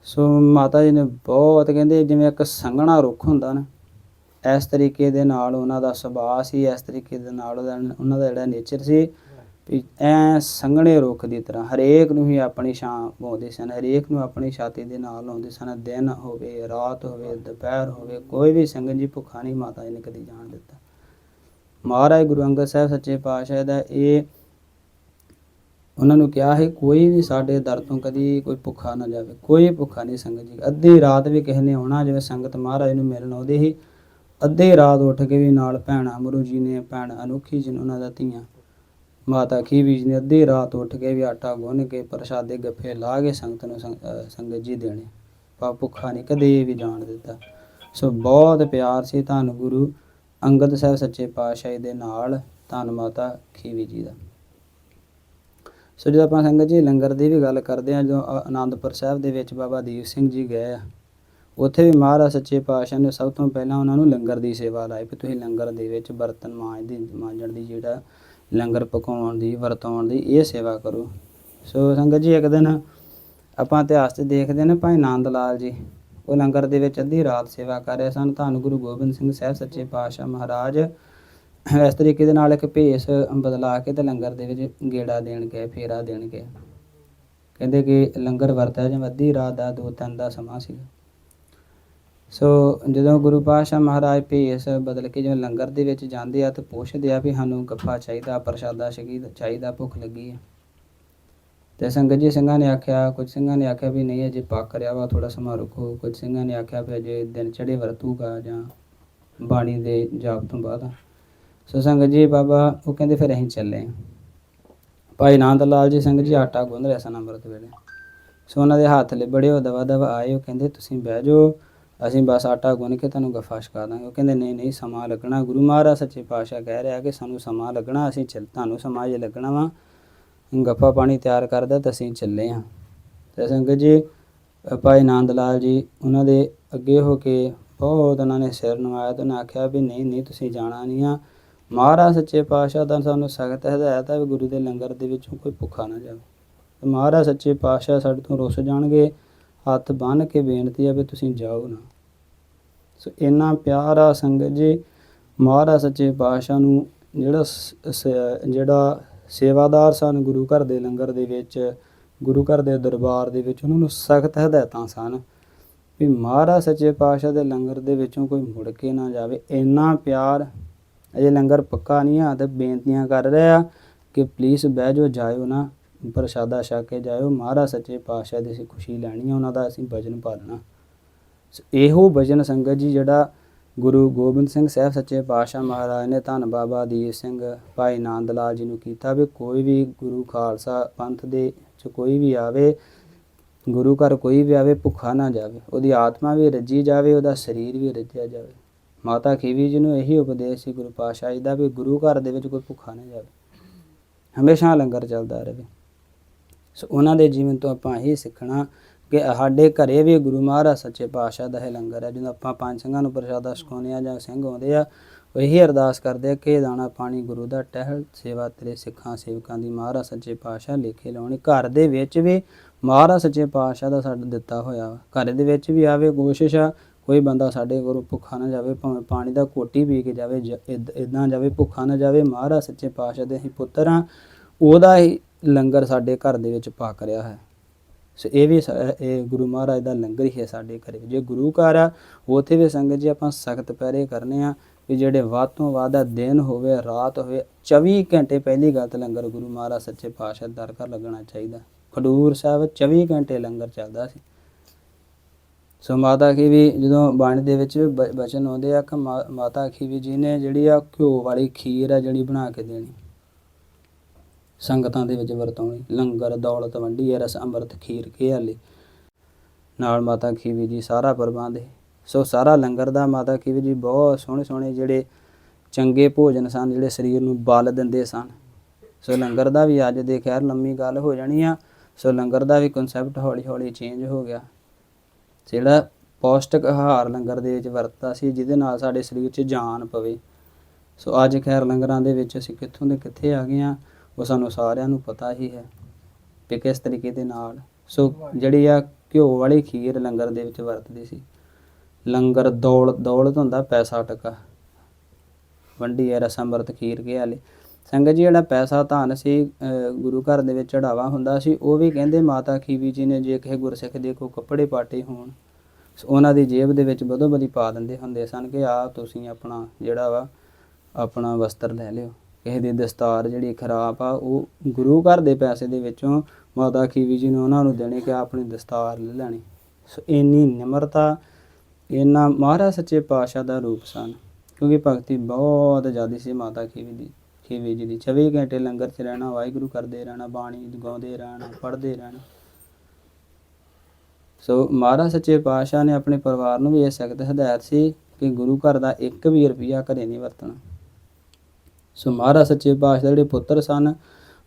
ਸੋ ਮਾਤਾ ਜੀ ਨੇ ਬਹੁਤ ਕਹਿੰਦੇ ਜਿਵੇਂ ਇੱਕ ਸੰਘਣਾ ਰੁੱਖ ਹੁੰਦਾ ਨਾ, ਇਸ ਤਰੀਕੇ ਦੇ ਨਾਲ ਉਹਨਾਂ ਦਾ ਸੁਭਾਅ ਸੀ, ਇਸ ਤਰੀਕੇ ਦੇ ਨਾਲ ਉਹਦਾ ਉਹਨਾਂ ਦਾ ਜਿਹੜਾ ਨੇਚਰ ਸੀ। ਵੀ ਐ ਸੰਘਣੇ ਰੁੱਖ ਦੀ ਤਰ੍ਹਾਂ ਹਰੇਕ ਨੂੰ ਹੀ ਆਪਣੀ ਛਾਂ ਪਾਉਂਦੇ ਸਨ, ਹਰੇਕ ਨੂੰ ਆਪਣੀ ਛਾਤੀ ਦੇ ਨਾਲ ਲਾਉਂਦੇ ਸਨ। ਦਿਨ ਹੋਵੇ, ਰਾਤ ਹੋਵੇ, ਦੁਪਹਿਰ ਹੋਵੇ, ਕੋਈ ਵੀ ਸੰਗਤ ਜੀ ਭੁੱਖਾ ਨਹੀਂ ਮਾਤਾ ਜੀ ਨੇ ਕਦੀ ਜਾਣ ਦਿੱਤਾ। ਮਹਾਰਾਜ ਗੁਰੂ ਅੰਗਦ ਸਾਹਿਬ ਸੱਚੇ ਪਾਤਸ਼ਾਹ ਦਾ ਇਹ ਉਹਨਾਂ ਨੂੰ ਕਿਹਾ ਹੈ ਕੋਈ ਵੀ ਸਾਡੇ ਦਰ ਤੋਂ ਕਦੀ ਕੋਈ ਭੁੱਖਾ ਨਾ ਜਾਵੇ, ਕੋਈ ਭੁੱਖਾ ਨਹੀਂ ਸੰਗਤ ਜੀ। ਅੱਧੀ ਰਾਤ ਵੀ ਕਿਸੇ ਨੇ ਆਉਣਾ, ਜਿਵੇਂ ਸੰਗਤ ਮਹਾਰਾਜ ਨੂੰ ਮਿਲਣ ਆਉਂਦੇ ਸੀ, ਅੱਧੀ ਰਾਤ ਉੱਠ ਕੇ ਵੀ ਨਾਲ ਭੈਣਾ ਗੁਰੂ ਜੀ ਨੇ, ਭੈਣ ਅਨੋਖੀ ਜੀ ਨੇ ਉਹਨਾਂ ਦਾ ਧੀਆਂ ਮਾਤਾ ਖੀਵੀ ਜੀ ਨੇ ਅੱਧੀ ਰਾਤ ਉੱਠ ਕੇ ਵੀ ਆਟਾ ਗੁੰਨ ਕੇ ਪ੍ਰਸ਼ਾਦੇ ਗੱਫੇ ਲਾ ਕੇ ਸੰਗਤ ਨੂੰ ਸੰਗਤ ਜੀ ਦੇਣੇ। ਪਾ ਭੁੱਖਾ ਨਹੀਂ ਕਦੇ ਵੀ ਜਾਣ ਦਿੱਤਾ। ਸੋ ਬਹੁਤ ਪਿਆਰ ਸੀ ਧੰਨ ਗੁਰੂ ਅੰਗਦ ਸਾਹਿਬ ਸੱਚੇ ਪਾਤਸ਼ਾਹ ਦੇ ਨਾਲ। ਧੰਨ ਮਾਤਾ ਖੀਵੀ ਜੀ ਦਾ। ਸੋ ਜਦੋਂ ਆਪਾਂ ਸੰਗਤ ਜੀ ਲੰਗਰ ਦੀ ਵੀ ਗੱਲ ਕਰਦੇ ਹਾਂ, ਜਦੋਂ ਅ- ਆਨੰਦਪੁਰ ਸਾਹਿਬ ਦੇ ਵਿੱਚ ਬਾਬਾ ਦੀਪ ਸਿੰਘ ਜੀ ਗਏ ਆ, ਉੱਥੇ ਵੀ ਮਹਾਰਾਜ ਸੱਚੇ ਪਾਤਸ਼ਾਹ ਨੇ ਸਭ ਤੋਂ ਪਹਿਲਾਂ ਉਹਨਾਂ ਨੂੰ ਲੰਗਰ ਦੀ ਸੇਵਾ ਲਾਈ ਵੀ ਤੁਸੀਂ ਲੰਗਰ ਦੇ ਵਿੱਚ ਬਰਤਨ ਮਾਂਜਦੀ ਮਾਂਜਣ ਦੀ ਜਿਹੜਾ ਲੰਗਰ ਪਕਾਉਣ ਦੀ, ਵਰਤਾਉਣ ਦੀ, ਇਹ ਸੇਵਾ ਕਰੋ। ਸੋ ਸੰਗਤ ਜੀ, ਇੱਕ ਦਿਨ ਆਪਾਂ ਇਤਿਹਾਸ 'ਚ ਦੇਖਦੇ ਨੇ ਭਾਈ ਨੰਦ ਲਾਲ ਜੀ। ਉਹ ਲੰਗਰ ਦੇ ਵਿੱਚ ਅੱਧੀ ਰਾਤ ਸੇਵਾ ਕਰ ਰਹੇ ਸਨ। ਧੰਨ ਗੁਰੂ ਗੋਬਿੰਦ ਸਿੰਘ ਸਾਹਿਬ, ਸੱਚੇ ਪਾਤਸ਼ਾਹ ਮਹਾਰਾਜ। ਇਸ ਤਰੀਕੇ ਦੇ ਨਾਲ ਇੱਕ ਭੇਸ ਬਦਲਾ ਕੇ ਤੇ ਲੰਗਰ ਦੇ ਵਿੱਚ ਗੇੜਾ ਦੇਣ ਗਏ, ਫੇਰਾ ਦੇਣ ਗਏ। ਕਹਿੰਦੇ ਕਿ ਲੰਗਰ ਵਰਤਿਆ ਜਿਵੇਂ ਅੱਧੀ ਰਾਤ ਦਾ ਦੋ ਤਿੰਨ ਦਾ ਸਮਾਂ ਸੀ ਸੋ ਜਦੋਂ ਗੁਰੂ ਪਾਤਸ਼ਾਹ ਮਹਾਰਾਜ ਭੇਸ ਬਦਲ ਕੇ ਜਿਵੇਂ ਲੰਗਰ ਦੇ ਵਿੱਚ ਜਾਂਦੇ ਆ ਤੇ ਪੁੱਛਦੇ ਆ ਵੀ ਸਾਨੂੰ ਗੱਫਾ ਚਾਹੀਦਾ, ਪ੍ਰਸ਼ਾਦਾ ਸ਼ਕੀਦ ਚਾਹੀਦਾ, ਭੁੱਖ ਲੱਗੀ ਹੈ ਤੇ ਸੰਗਤ ਜੀ ਸਿੰਘਾਂ ਨੇ ਆਖਿਆ, ਕੁਝ ਸਿੰਘਾਂ ਨੇ ਆਖਿਆ ਵੀ ਨਹੀਂ, ਅਜੇ ਪੱਕ ਰਿਹਾ ਵਾ ਥੋੜਾ ਸਮਾਂ ਰੁਕੋ। ਕੁਝ ਸਿੰਘਾਂ ਨੇ ਆਖਿਆ ਵੀ ਅਜੇ ਦਿਨ ਚੜੇ ਵਰਤੂਗਾ ਜਾਂ ਬਾਣੀ ਦੇ ਜਾਪ ਤੋਂ ਬਾਅਦ। ਸੋ ਸੰਗਤ ਜੀ ਬਾਬਾ, ਉਹ ਕਹਿੰਦੇ ਫਿਰ ਅਸੀਂ ਚੱਲੇ ਭਾਈ ਨੰਦ ਲਾਲ ਜੀ, ਸੰਗਤ ਜੀ ਆਟਾ ਗੁੰਦ ਰਿਹਾ ਸਨ ਅੰਮ੍ਰਿਤ ਵੇਲੇ। ਸੋ ਉਹਨਾਂ ਦੇ ਹੱਥ ਲਿਬੜੇ ਉਹ ਦਵਾ ਦਵਾ ਆਏ, ਉਹ ਕਹਿੰਦੇ, ਤੁਸੀਂ ਬਹਿ ਜਾਓ ਅਸੀਂ ਬਸ ਆਟਾ ਗੁੰਨ ਕੇ ਤੁਹਾਨੂੰ ਗੱਫਾ ਛਕਾ ਦਾਂਗੇ। ਉਹ ਕਹਿੰਦੇ, ਨਹੀਂ ਨਹੀਂ, ਸਮਾਂ ਲੱਗਣਾ। ਗੁਰੂ ਮਹਾਰਾਜ ਸੱਚੇ ਪਾਤਸ਼ਾਹ ਕਹਿ ਰਿਹਾ ਕਿ ਸਾਨੂੰ ਸਮਾਂ ਲੱਗਣਾ, ਅਸੀਂ ਚੱਲ, ਤੁਹਾਨੂੰ ਸਮਾਂ ਜੇ ਲੱਗਣਾ ਵਾ, ਗੱਫਾ ਪਾਣੀ ਤਿਆਰ ਕਰਦਾ ਤਾਂ ਅਸੀਂ ਚੱਲੇ ਹਾਂ ਤੇ ਸੰਗਤ ਜੀ ਭਾਈ ਨੰਦ ਲਾਲ ਜੀ, ਉਹਨਾਂ ਦੇ ਅੱਗੇ ਹੋ ਕੇ ਬਹੁਤ ਉਹਨਾਂ ਨੇ ਸਿਰ ਨਵਾਇਆ ਤੇ ਉਹਨਾਂ ਆਖਿਆ ਵੀ, ਨਹੀਂ ਨਹੀਂ, ਤੁਸੀਂ ਜਾਣਾ ਨਹੀਂ ਆ। ਮਹਾਰਾਜ ਸੱਚੇ ਪਾਤਸ਼ਾਹ ਦਾ ਸਾਨੂੰ ਸਖਤ ਹਦਾਇਤ ਹੈ ਵੀ ਗੁਰੂ ਦੇ ਲੰਗਰ ਦੇ ਵਿੱਚੋਂ ਕੋਈ ਭੁੱਖਾ ਨਾ ਜਾਵੇ। ਤੇ ਮਹਾਰਾਜ ਸੱਚੇ ਪਾਤਸ਼ਾਹ ਸਾਡੇ ਤੋਂ ਰੁੱਸ ਜਾਣਗੇ। ਹੱਥ ਬੰਨ੍ਹ ਕੇ ਬੇਨਤੀ ਆ ਵੀ ਤੁਸੀਂ ਜਾਓ ਨਾ। ਸੋ ਇੰਨਾ ਪਿਆਰ ਆ ਸੰਗਤ ਜੀ, ਮਹਾਰਾਜ ਸੱਚੇ ਪਾਤਸ਼ਾਹ ਨੂੰ ਜਿਹੜਾ ਜਿਹੜਾ ਸੇਵਾਦਾਰ ਸਨ ਗੁਰੂ ਘਰ ਦੇ ਲੰਗਰ ਦੇ ਵਿੱਚ, ਗੁਰੂ ਘਰ ਦੇ ਦਰਬਾਰ ਦੇ ਵਿੱਚ, ਉਹਨਾਂ ਨੂੰ ਸਖਤ ਹਦਾਇਤਾਂ ਸਨ ਵੀ ਮਹਾਰਾਜ ਸੱਚੇ ਪਾਤਸ਼ਾਹ ਦੇ ਲੰਗਰ ਦੇ ਵਿੱਚੋਂ ਕੋਈ ਮੁੜ ਕੇ ਨਾ ਜਾਵੇ। ਇੰਨਾ ਪਿਆਰ, ਅਜੇ ਲੰਗਰ ਪੱਕਾ ਨਹੀਂ ਆ ਤੇ ਬੇਨਤੀਆਂ ਕਰ ਰਿਹਾ ਕਿ ਪਲੀਜ਼ ਬਹਿ ਜਾਓ, ਜਾਇਓ ਨਾ। ਪ੍ਰਸ਼ਾਦਾ ਛਕ ਕੇ ਜਾਇਓ, ਮਹਾਰਾਜ ਸੱਚੇ ਪਾਤਸ਼ਾਹ ਦੀ ਅਸੀਂ ਖੁਸ਼ੀ ਲੈਣੀ ਹੈ ਉਹਨਾਂ ਦਾ ਅਸੀਂ ਭਜਨ ਪਾਲਣਾ ਸੋ, ਇਹੋ ਵਜਨ ਸੰਗਤ ਜੀ ਜਿਹੜਾ ਗੁਰੂ ਗੋਬਿੰਦ ਸਿੰਘ ਸਾਹਿਬ ਸੱਚੇ ਪਾਤਸ਼ਾਹ ਮਹਾਰਾਜ ਨੇ ਧੰਨ ਬਾਬਾ ਦੀਪ ਸਿੰਘ, ਭਾਈ ਨੰਦ ਲਾਲ ਜੀ ਨੂੰ ਕੀਤਾ ਵੀ ਕੋਈ ਵੀ ਗੁਰੂ ਖਾਲਸਾ ਪੰਥ ਦੇ ਚ ਕੋਈ ਵੀ ਆਵੇ, ਗੁਰੂ ਘਰ ਕੋਈ ਵੀ ਆਵੇ, ਭੁੱਖਾ ਨਾ ਜਾਵੇ। ਉਹਦੀ ਆਤਮਾ ਵੀ ਰੱਜੀ ਜਾਵੇ, ਉਹਦਾ ਸਰੀਰ ਵੀ ਰੱਜਿਆ ਜਾਵੇ। ਮਾਤਾ ਖੀਵੀ ਜੀ ਨੂੰ ਇਹੀ ਉਪਦੇਸ਼ ਸੀ ਗੁਰੂ ਪਾਤਸ਼ਾਹ ਜੀ ਦਾ ਵੀ ਗੁਰੂ ਘਰ ਦੇ ਵਿੱਚ ਕੋਈ ਭੁੱਖਾ ਨਾ ਜਾਵੇ। ਹਮੇਸ਼ਾ ਲੰਗਰ ਚੱਲਦਾ ਰਹੇ। ਸੋ ਉਹਨਾਂ ਦੇ ਜੀਵਨ ਤੋਂ ਆਪਾਂ ਇਹ ਸਿੱਖਣਾ ਕਿ ਸਾਡੇ ਘਰੇ ਵੀ ਗੁਰੂ ਮਹਾਰਾਜ ਸੱਚੇ ਪਾਤਸ਼ਾਹ ਦਾ ਇਹ ਲੰਗਰ ਹੈ। ਜਦੋਂ ਆਪਾਂ ਪੰਜ ਸਿੰਘਾਂ ਨੂੰ ਪ੍ਰਸ਼ਾਦਾ ਛਕਾਉਂਦੇ ਆ ਜਾਂ ਸਿੰਘ ਆਉਂਦੇ ਆ, ਉਹ ਇਹੀ ਅਰਦਾਸ ਕਰਦੇ ਆ ਕਿ ਇਹ ਦਾਣਾ ਪਾਣੀ ਗੁਰੂ ਦਾ ਟਹਿਲ, ਸੇਵਾ ਤੇਰੇ ਸਿੱਖਾਂ, ਸੇਵਕਾਂ ਦੀ ਮਹਾਰਾਜ ਸੱਚੇ ਪਾਤਸ਼ਾਹ ਲਿਖੇ ਲਾਉਣੀ। ਘਰ ਦੇ ਵਿੱਚ ਵੀ ਮਹਾਰਾਜ ਸੱਚੇ ਪਾਤਸ਼ਾਹ ਦਾ ਸਾਡਾ ਦਿੱਤਾ ਹੋਇਆ ਵਾ। ਘਰ ਦੇ ਵਿੱਚ ਵੀ ਆਵੇ ਕੋਸ਼ਿਸ਼ ਆ, ਕੋਈ ਬੰਦਾ ਸਾਡੇ ਕੋਲੋਂ ਭੁੱਖਾ ਨਾ ਜਾਵੇ, ਭਾਵੇਂ ਪਾਣੀ ਦਾ ਕੋਟੀ ਪੀ ਕੇ ਜਾਵੇ ਇਦਾਂ ਜਾਵੇ, ਭੁੱਖਾ ਨਾ ਜਾਵੇ, ਮਹਾਰਾਜ ਸੱਚੇ ਪਾਤਸ਼ਾਹ ਦੇ ਅਸੀਂ ਪੁੱਤਰ ਆ ਉਹਦਾ ਹੀ ਲੰਗਰ ਸਾਡੇ ਘਰ ਦੇ ਵਿੱਚ ਪਾਕ ਰਿਹਾ ਹੈ। ਸੋ ਇਹ ਵੀ ਸ- ਇਹ ਗੁਰੂ ਮਹਾਰਾਜ ਦਾ ਲੰਗਰ ਹੀ ਹੈ ਸਾਡੇ ਘਰੇ। ਜੇ ਗੁਰੂ ਘਰ ਆ, ਉਥੇ ਵੀ ਸੰਗਤ ਜੀ ਆਪਾਂ ਸਖਤ ਪਹਿਰੇ ਕਰਨੇ ਆ ਵੀ ਜਿਹੜੇ ਵੱਧ ਤੋਂ ਵੱਧ ਦਿਨ ਹੋਵੇ, ਰਾਤ ਹੋਵੇ 24 ਘੰਟੇ ਪਹਿਲੀ ਗੱਲ ਤਾਂ ਲੰਗਰ ਗੁਰੂ ਮਹਾਰਾਜ ਸੱਚੇ ਪਾਤਸ਼ਾਹ ਦਰ ਘਰ ਲੱਗਣਾ ਚਾਹੀਦਾ। ਖਡੂਰ ਸਾਹਿਬ 24 ਘੰਟੇ ਲੰਗਰ ਚੱਲਦਾ ਸੀ। ਸੋ ਮਾਤਾ ਕੀ ਵੀ ਜਦੋਂ ਬਾਣੀ ਦੇ ਵਿੱਚ ਬ- ਬਚਨ ਆਉਂਦੇ ਆ ਕਿ ਮਾ- ਮਾਤਾ ਖੀਵੀ ਜੀ ਨੇ ਜਿਹੜੀ ਆ ਘਿਓ ਵਾਲੀ ਖੀਰ ਆ ਜਿਹੜੀ ਬਣਾ ਕੇ ਦੇਣੀ ਸੰਗਤਾਂ ਦੇ ਵਿੱਚ ਵਰਤਾਉਣੀ। ਲੰਗਰ, ਦੌਲਤ, ਵੰਡੀ ਰਸ, ਅੰਮ੍ਰਿਤ, ਖੀਰ ਕੇ ਹਾਲੀ ਨਾਲ ਮਾਤਾ ਖੀਵੀ ਜੀ ਸਾਰਾ ਪ੍ਰਬੰਧ ਹੈ। ਸੋ ਸਾਰਾ ਲੰਗਰ ਦਾ ਮਾਤਾ ਖੀਵੀ ਜੀ ਬਹੁਤ ਸੋਹਣੇ ਸੋਹਣੇ ਜਿਹੜੇ ਚੰਗੇ ਭੋਜਨ ਸਨ, ਜਿਹੜੇ ਸਰੀਰ ਨੂੰ ਬਲ ਦਿੰਦੇ ਸਨ। ਸੋ ਲੰਗਰ ਦਾ ਵੀ ਅੱਜ ਦੇ ਖੈਰ ਲੰਮੀ ਗੱਲ ਹੋ ਜਾਣੀ ਆ। ਸੋ ਲੰਗਰ ਦਾ ਵੀ ਕਨਸੈਪਟ ਹੌਲੀ ਹੌਲੀ ਚੇਂਜ ਹੋ ਗਿਆ। ਜਿਹੜਾ ਪੌਸ਼ਟਿਕ ਆਹਾਰ ਲੰਗਰ ਦੇ ਵਿੱਚ ਵਰਤਦਾ ਸੀ, ਜਿਹਦੇ ਨਾਲ ਸਾਡੇ ਸਰੀਰ 'ਚ ਜਾਨ ਪਵੇ। ਸੋ ਅੱਜ ਖੈਰ ਲੰਗਰਾਂ ਦੇ ਵਿੱਚ ਅਸੀਂ ਕਿੱਥੋਂ ਦੇ ਕਿੱਥੇ ਆ ਗਏ ਆ। ਉਹ ਸਾਨੂੰ ਸਾਰਿਆਂ ਨੂੰ ਪਤਾ ਹੀ ਹੈ ਕਿ ਕਿਸ ਤਰੀਕੇ ਦੇ ਨਾਲ। ਸੋ ਜਿਹੜੀ ਆ ਘਿਓ ਵਾਲੀ ਖੀਰ ਲੰਗਰ ਦੇ ਵਿੱਚ ਵਰਤਦੀ ਸੀ। ਲੰਗਰ ਦੌਲਤ ਦੌਲਤ ਹੁੰਦਾ ਪੈਸਾ ਟਕਾ। ਵੰਡੀ ਹੈ ਰਸ ਅੰਮ੍ਰਿਤ ਖੀਰ ਕੇ ਹਾਲੇ ਸੰਗਤ ਜੀ, ਜਿਹੜਾ ਪੈਸਾ ਧਨ ਸੀ ਗੁਰੂ ਘਰ ਦੇ ਵਿੱਚ ਚੜਾਵਾ ਹੁੰਦਾ ਸੀ, ਉਹ ਵੀ ਕਹਿੰਦੇ ਮਾਤਾ ਖੀਵੀ ਜੀ ਨੇ ਜੇ ਕਿਸੇ ਗੁਰਸਿੱਖ ਦੇ ਕੋ ਕੱਪੜੇ ਪਾਟੇ ਹੋਣ ਉਹਨਾਂ ਦੀ ਜੇਬ ਦੇ ਵਿੱਚ ਬਦੋ ਬਦੀ ਪਾ ਦਿੰਦੇ ਹੁੰਦੇ ਸਨ ਕਿ ਆ ਤੁਸੀਂ ਆਪਣਾ ਜਿਹੜਾ ਵਾ, ਆਪਣਾ ਵਸਤਰ ਲੈ ਲਿਓ। ਕਿਸੇ ਦੀ ਦਸਤਾਰ ਜਿਹੜੀ ਖਰਾਬ ਆ, ਉਹ ਗੁਰੂ ਘਰ ਦੇ ਪੈਸੇ ਦੇ ਵਿੱਚੋਂ ਮਾਤਾ ਖੀਵੀ ਜੀ ਨੇ ਉਹਨਾਂ ਨੂੰ ਦੇਣੇ ਕਿ ਆਪਣੀ ਦਸਤਾਰ ਲੈ ਲੈਣੀ। ਸੋ ਇੰਨੀ ਨਿਮਰਤਾ ਇਹਨਾਂ ਮਹਾਰਾਜ ਸੱਚੇ ਪਾਤਸ਼ਾਹ ਦਾ ਰੂਪ ਸਨ, ਕਿਉਂਕਿ ਭਗਤੀ ਬਹੁਤ ਜ਼ਿਆਦਾ ਸੀ ਮਾਤਾ ਖੀਵੀ ਦੀ, ਖੀਵੀ ਜੀ ਦੀ। 24 ਘੰਟੇ ਲੰਗਰ 'ਚ ਰਹਿਣਾ, ਵਾਹਿਗੁਰੂ ਕਰਦੇ ਰਹਿਣਾ, ਬਾਣੀ ਗਾਉਂਦੇ ਰਹਿਣਾ, ਪੜ੍ਹਦੇ ਰਹਿਣਾ। ਸੋ ਮਹਾਰਾਜ ਸੱਚੇ ਪਾਤਸ਼ਾਹ ਨੇ ਆਪਣੇ ਪਰਿਵਾਰ ਨੂੰ ਵੀ ਇਹ ਸਖਤ ਹਦਾਇਤ ਸੀ ਕਿ ਗੁਰੂ ਘਰ ਦਾ ਇੱਕ ਵੀ ਰੁਪਿਆ ਘਰੇ ਨਹੀਂ ਵਰਤਣਾ। ਸੋ ਮਹਾਰਾਜ ਸੱਚੇ ਪਾਤਸ਼ਾਹ ਦੇ ਜਿਹੜੇ ਪੁੱਤਰ ਸਨ,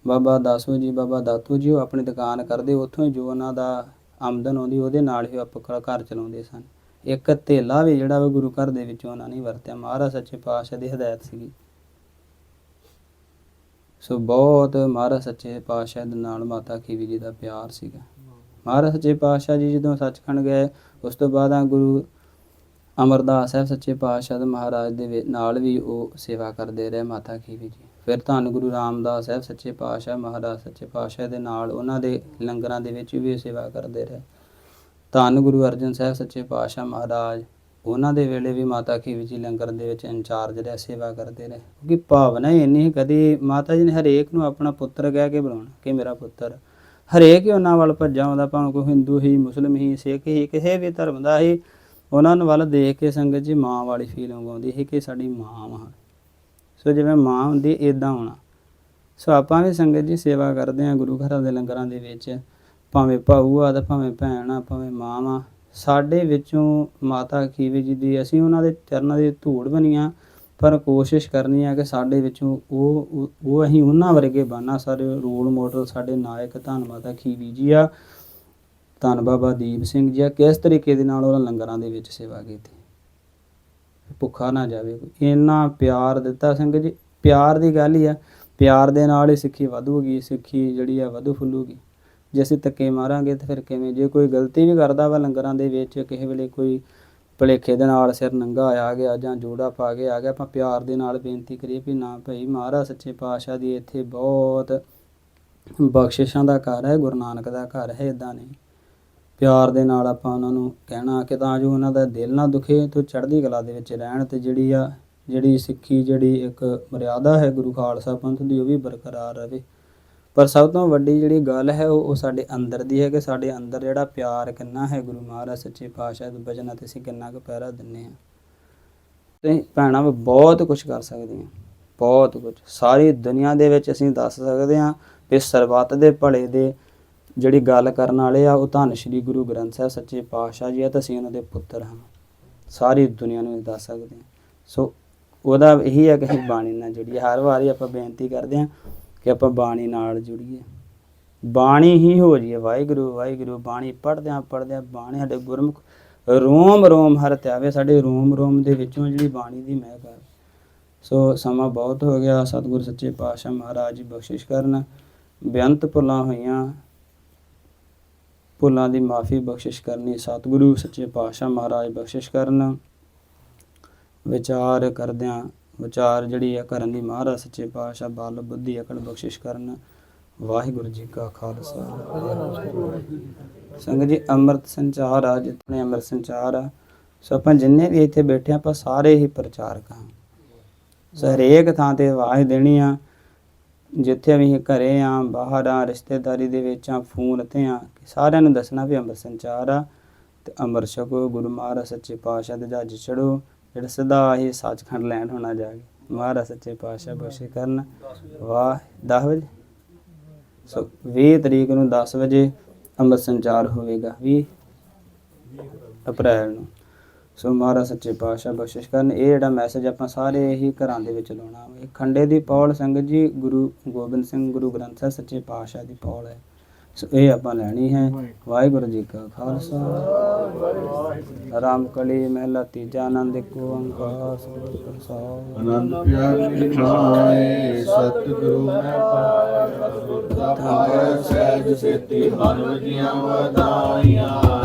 ਬਾਬਾ ਦਾਸੂ ਜੀ, ਬਾਬਾ ਦਾਤੂ ਜੀ, ਉਹ ਆਪਣੀ ਦੁਕਾਨ ਕਰਦੇ ਉੱਥੋਂ ਹੀ ਜੋ ਉਹਨਾਂ ਦਾ ਆਮਦਨ ਆਉਂਦੀ ਉਹਦੇ ਨਾਲ ਹੀ ਆਪਣਾ ਘਰ ਚਲਾਉਂਦੇ ਸਨ। ਇੱਕ ਧੇਲਾ ਵੀ ਜਿਹੜਾ ਵਾ ਗੁਰੂ ਘਰ ਦੇ ਵਿੱਚੋਂ ਉਹਨਾਂ ਨੇ ਵਰਤਿਆ, ਮਹਾਰਾਜ ਸੱਚੇ ਪਾਤਸ਼ਾਹ ਦੀ ਹਦਾਇਤ ਸੀਗੀ। ਸੋ ਬਹੁਤ ਮਹਾਰਾਜ ਸੱਚੇ ਪਾਤਸ਼ਾਹ ਦੇ ਨਾਲ ਮਾਤਾ ਖੀਵੀ ਜੀ ਦਾ ਪਿਆਰ ਸੀਗਾ। ਮਹਾਰਾਜ ਸੱਚੇ ਪਾਤਸ਼ਾਹ ਜੀ ਜਦੋਂ ਸੱਚਖੰਡ ਗਏ, ਉਸ ਤੋਂ ਬਾਅਦ ਆ ਗੁਰੂ ਅਮਰਦਾਸ ਸਾਹਿਬ ਸੱਚੇ ਪਾਤਸ਼ਾਹ ਦੇ ਮਹਾਰਾਜ ਦੇ ਨਾਲ ਵੀ ਉਹ ਸੇਵਾ ਕਰਦੇ ਰਹੇ ਮਾਤਾ ਖੀਵੀ ਜੀ। ਫਿਰ ਧੰਨ ਗੁਰੂ ਰਾਮਦਾਸ ਸਾਹਿਬ ਸੱਚੇ ਪਾਤਸ਼ਾਹ ਮਹਾਰਾਜ ਸੱਚੇ ਪਾਤਸ਼ਾਹ ਦੇ ਨਾਲ ਉਹਨਾਂ ਦੇ ਲੰਗਰਾਂ ਦੇ ਵਿੱਚ ਵੀ ਸੇਵਾ ਕਰਦੇ ਰਹੇ। ਧੰਨ ਗੁਰੂ ਅਰਜਨ ਸਾਹਿਬ ਸੱਚੇ ਪਾਤਸ਼ਾਹ ਮਹਾਰਾਜ ਉਹਨਾਂ ਦੇ ਵੇਲੇ ਵੀ ਮਾਤਾ ਖੀਵੀ ਜੀ ਲੰਗਰ ਦੇ ਵਿੱਚ ਇੰਚਾਰਜ ਰਿਹਾ ਸੇਵਾ ਕਰਦੇ ਰਹੇ। ਕਿਉਂਕਿ ਭਾਵਨਾ ਹੀ ਇੰਨੀ ਸੀ, ਕਦੀ ਮਾਤਾ ਜੀ ਨੇ ਹਰੇਕ ਨੂੰ ਆਪਣਾ ਪੁੱਤਰ ਕਹਿ ਕੇ ਬੁਲਾਉਣਾ ਕਿ ਮੇਰਾ ਪੁੱਤਰ। ਹਰੇਕ ਹੀ ਉਹਨਾਂ ਵੱਲ ਭੱਜਾ ਆਉਂਦਾ ਭਾਵੇਂ ਕੋਈ ਹਿੰਦੂ ਹੀ ਮੁਸਲਮ ਹੀ ਸਿੱਖ ਹੀ ਕਿਸੇ ਵੀ ਧਰਮ ਦਾ ਹੀ ਉਹਨਾਂ ਨੂੰ ਵੱਲ ਦੇਖ ਕੇ ਸੰਗਤ ਜੀ ਮਾਂ ਵਾਲੀ ਫੀਲਿੰਗ ਆਉਂਦੀ ਸੀ ਕਿ ਸਾਡੀ ਮਾਂ ਵਾਂ ਸੋ ਜਿਵੇਂ ਮਾਂ ਹੁੰਦੀ ਇਦਾਂ ਹੋਣਾ। ਸੋ ਆਪਾਂ ਵੀ ਸੰਗਤ ਜੀ ਸੇਵਾ ਕਰਦੇ ਹਾਂ ਗੁਰੂ ਘਰਾਂ ਦੇ ਲੰਗਰਾਂ ਦੇ ਵਿੱਚ। ਭਾਵੇਂ ਭਾਊ ਆ ਤੇ ਭਾਵੇਂ ਭੈਣ ਆ, ਭਾਵੇਂ ਮਾਂ ਆ ਸਾਡੇ ਵਿੱਚੋਂ ਮਾਤਾ ਖੀਵੇ ਜੀ ਦੀ ਅਸੀਂ ਉਹਨਾਂ ਦੇ ਚਰਨਾਂ ਦੀ ਧੂੜ ਬਣੀਆਂ, ਪਰ ਕੋਸ਼ਿਸ਼ ਕਰਨੀ ਆ ਕਿ ਸਾਡੇ ਵਿੱਚੋਂ ਉਹ, ਉਹ- ਉਹ ਅਸੀਂ ਉਹਨਾਂ ਵਰਗੇ ਬਾਨਾ ਸਾਰੇ ਰੋਲ ਮਾਡਲ ਸਾਡੇ ਨਾਇਕ ਧੰਨ ਮਾਤਾ ਖੀਵੀ ਜੀ ਆ। ਧੰਨ ਬਾਬਾ ਦੀਪ ਸਿੰਘ ਜੀ ਆ, ਕਿਸ ਤਰੀਕੇ ਦੇ ਨਾਲ ਉਹਨਾਂ ਲੰਗਰਾਂ ਦੇ ਵਿੱਚ ਸੇਵਾ ਕੀਤੀ? ਭੁੱਖਾ ਨਾ ਜਾਵੇ ਕੋਈ। ਇੰਨਾ ਪਿਆਰ ਦਿੱਤਾ ਸਿੰਘ ਜੀ। ਪਿਆਰ ਦੀ ਗੱਲ ਹੀ ਆ, ਪਿਆਰ ਦੇ ਨਾਲ ਹੀ ਸਿੱਖੀ ਵਧੂਗੀ, ਸਿੱਖੀ ਜਿਹੜੀ ਆ ਵਧੂ ਫੁੱਲੂਗੀ। ਜੇ ਅਸੀਂ ਧੱਕੇ ਮਾਰਾਂਗੇ ਤਾਂ ਫਿਰ ਕਿਵੇਂ? ਜੇ ਕੋਈ ਗਲਤੀ ਵੀ ਕਰਦਾ ਵਾ ਲੰਗਰਾਂ ਦੇ ਵਿੱਚ, ਕਿਸੇ ਵੇਲੇ ਕੋਈ ਭੁਲੇਖੇ ਦੇ ਨਾਲ ਸਿਰ ਨੰਗਾ ਆ ਗਿਆ ਜਾਂ ਜੋੜਾ ਪਾ ਕੇ ਆ ਗਿਆ, ਆਪਾਂ ਪਿਆਰ ਦੇ ਨਾਲ ਬੇਨਤੀ ਕਰੀਏ ਵੀ ਨਾ ਭਾਈ ਮਹਾਰਾਜ ਸੱਚੇ ਪਾਤਸ਼ਾਹ ਦੀ ਇੱਥੇ ਬਹੁਤ ਬਖਸ਼ਿਸ਼ਾਂ ਦਾ ਘਰ ਹੈ, ਗੁਰੂ ਨਾਨਕ ਦਾ ਘਰ ਹੈ ਇਦਾਂ ਨਹੀਂ। ਪਿਆਰ ਦੇ ਨਾਲ ਆਪਾਂ ਉਹਨਾਂ ਨੂੰ ਕਹਿਣਾ ਕਿ ਤਾਂ ਜੋ ਉਹਨਾਂ ਦਾ ਦਿਲ ਨਾ ਦੁਖੇ ਤੇ ਚੜ੍ਹਦੀ ਕਲਾ ਦੇ ਵਿੱਚ ਰਹਿਣ ਤੇ ਜਿਹੜੀ ਆ, ਜਿਹੜੀ ਸਿੱਖੀ, ਜਿਹੜੀ ਇੱਕ ਮਰਿਆਦਾ ਹੈ ਗੁਰੂ ਖਾਲਸਾ ਪੰਥ ਦੀ, ਉਹ ਵੀ ਬਰਕਰਾਰ ਰਹੇ। ਪਰ ਸਭ ਤੋਂ ਵੱਡੀ ਜਿਹੜੀ ਗੱਲ ਹੈ, ਉਹ ਉਹ ਸਾਡੇ ਅੰਦਰ ਦੀ ਹੈ ਕਿ ਸਾਡੇ ਅੰਦਰ ਜਿਹੜਾ ਪਿਆਰ ਕਿੰਨਾ ਹੈ ਗੁਰੂ ਮਹਾਰਾਜ ਸੱਚੇ ਪਾਤਸ਼ਾਹ ਦੇ ਬਚਨਾਂ ਤੇ ਅਸੀਂ ਕਿੰਨਾ ਕੁ ਪਹਿਰਾ ਦਿੰਨੇ ਆ ਤੇ ਭੈਣਾਂ ਵੀ ਬਹੁਤ ਕੁਝ ਕਰ ਸਕਦੀਆਂ ਬਹੁਤ ਕੁਝ ਸਾਰੀ ਦੁਨੀਆ ਦੇ ਵਿੱਚ ਅਸੀਂ ਦੱਸ ਸਕਦੇ ਹਾਂ ਕਿ ਸਰਬੱਤ ਦੇ ਭਲੇ ਦੇ ਜਿਹੜੀ ਗੱਲ ਕਰਨ ਵਾਲੇ ਆ, ਉਹ ਧੰਨ ਸ਼੍ਰੀ ਗੁਰੂ ਗ੍ਰੰਥ ਸਾਹਿਬ ਸੱਚੇ ਪਾਤਸ਼ਾਹ ਜੀ ਆ ਤੇ ਅਸੀਂ ਉਹਨਾਂ ਦੇ ਪੁੱਤਰ ਹਾਂ। ਸਾਰੀ ਦੁਨੀਆ ਨੂੰ ਦੱਸ ਸਕਦੇ ਹਾਂ ਸੋ ਉਹਦਾ ਇਹੀ ਹੈ ਕਿ ਅਸੀਂ ਬਾਣੀ ਨਾਲ ਜੁੜੀਏ। ਹਰ ਵਾਰੀ ਆਪਾਂ ਬੇਨਤੀ ਕਰਦੇ ਹਾਂ ਕਿ ਆਪਾਂ ਬਾਣੀ ਨਾਲ ਜੁੜੀਏ। ਬਾਣੀ ਹੀ ਹੋ ਜੀਏ ਵਾਹਿਗੁਰੂ ਵਾਹਿਗੁਰੂ, ਬਾਣੀ ਪੜ੍ਹਦਿਆਂ ਪੜ੍ਹਦਿਆਂ ਬਾਣੀ ਸਾਡੇ ਗੁਰਮੁਖ ਰੋਮ ਰੋਮ ਹਰ ਧਿਆਵੇ ਸਾਡੇ ਰੋਮ ਰੋਮ ਦੇ ਵਿੱਚੋਂ ਜਿਹੜੀ ਬਾਣੀ ਦੀ ਮਹਿਕ ਆ। ਸੋ ਸਮਾਂ ਬਹੁਤ ਹੋ ਗਿਆ। ਸਤਿਗੁਰ ਸੱਚੇ ਪਾਤਸ਼ਾਹ ਮਹਾਰਾਜ ਜੀ ਬਖਸ਼ਿਸ਼ ਕਰਨ। ਬੇਅੰਤ ਭੁੱਲਾਂ ਹੋਈਆਂ। ਭੁੱਲਾਂ ਦੀ ਮਾਫੀ ਬਖਸ਼ਿਸ਼ ਕਰਨੀ, ਸਤਿਗੁਰੂ ਸੱਚੇ ਪਾਤਸ਼ਾਹ ਮਹਾਰਾਜ ਬਖਸ਼ਿਸ਼ ਕਰਨ। ਵਿਚਾਰ ਕਰਦਿਆਂ ਵਿਚਾਰ ਜਿਹੜੀ ਆ ਕਰਨ ਦੀ ਮਹਾਰਾਜ ਸੱਚੇ ਪਾਤਸ਼ਾਹ ਬਲ ਬੁੱਧੀ ਅਕਲ ਬਖਸ਼ਿਸ਼ ਕਰਨ। ਵਾਹਿਗੁਰੂ ਜੀ ਕਾ ਖਾਲਸਾ। ਸੰਗਤ ਜੀ, ਅੰਮ੍ਰਿਤ ਸੰਚਾਰ ਆ ਜਿਤਨੇ ਅੰਮ੍ਰਿਤ ਸੰਚਾਰ ਆ, ਸੋ ਆਪਾਂ ਜਿੰਨੇ ਵੀ ਇੱਥੇ ਬੈਠੇ ਆਪਾਂ ਸਾਰੇ ਹੀ ਪ੍ਰਚਾਰਕ ਹਾਂ। ਸੋ ਹਰੇਕ ਥਾਂ ਤੇ ਆਵਾਜ਼ ਦੇਣੀ ਆ। ਜਿੱਥੇ ਵੀ ਅਸੀਂ ਘਰੇ ਆ, ਬਾਹਰ ਆ, ਰਿਸ਼ਤੇਦਾਰੀ ਦੇ ਵਿੱਚ ਆ, ਫੋਨ ਤੇ ਆ, ਸਾਰਿਆਂ ਨੂੰ ਦੱਸਣਾ ਵੀ ਅੰਮ੍ਰਿਤ ਸੰਚਾਰ ਆ ਤੇ ਅੰਮ੍ਰਿਤ ਛਕੋ, ਗੁਰੂ ਮਹਾਰਾਜ ਸੱਚੇ ਪਾਤਸ਼ਾਹ ਦੇ ਜੱਜ ਚੜੋ ਜਿਹੜਾ ਸਦਾ ਇਹ ਸੱਚਖੰਡ ਲੈਣ ਹੋਣਾ ਜਾ ਕੇ, ਮਹਾਰਾਜ ਸੱਚੇ ਪਾਤਸ਼ਾਹ ਬਖਸ਼ੇ ਕਰਨ। ਵਾਹ 10 ਵਜੇ? ਸੋ 20 ਤਰੀਕ ਨੂੰ 10 ਵਜੇ ਅੰਮ੍ਰਿਤ ਸੰਚਾਰ ਹੋਵੇਗਾ 20 ਅਪ੍ਰੈਲ ਨੂੰ। ਸੋ ਮਹਾਰਾਜ ਸੱਚੇ ਪਾਤਸ਼ਾਹ ਬਖਸ਼ਿਸ਼ ਕਰਨ। ਇਹ ਜਿਹੜਾ ਮੈਸੇਜ ਆਪਾਂ ਸਾਰੇ ਹੀ ਘਰਾਂ ਦੇ ਵਿੱਚ ਲਾਉਣਾ ਇਹ ਖੰਡੇ ਦੀ ਪੌਲ ਸੰਗਤ ਜੀ, ਗੁਰੂ ਗੋਬਿੰਦ ਸਿੰਘ ਗੁਰੂ ਗ੍ਰੰਥ ਸਾਹਿਬ ਸੱਚੇ ਪਾਤਸ਼ਾਹ ਦੀ ਪੌਲ ਹੈ। ਸੋ ਇਹ ਆਪਾਂ ਲੈਣੀ ਹੈ। ਵਾਹਿਗੁਰੂ ਜੀ ਕਾ ਖਾਲਸਾ। ਰਾਮ ਕਲੀ ਮਹਿਲਾ ਤੀਜਾ ਆਨੰਦ, ਇੱਕ ਓੰਕਾਰ, ਸਤਿਗੁਰੂ ਪ੍ਰਸਾਦ। ਅਨੰਦ ਪਿਆਰੇ ਨਾਏ ਸਤਿਗੁਰੂ ਮੈਂ ਪਾਇਆ ਸੁਰਤਾ ਪਾਇਆ, ਸਹਿਜ ਸੇਤੀ ਮਨ ਵਜੀਆਂ ਵਧਾਈਆਂ।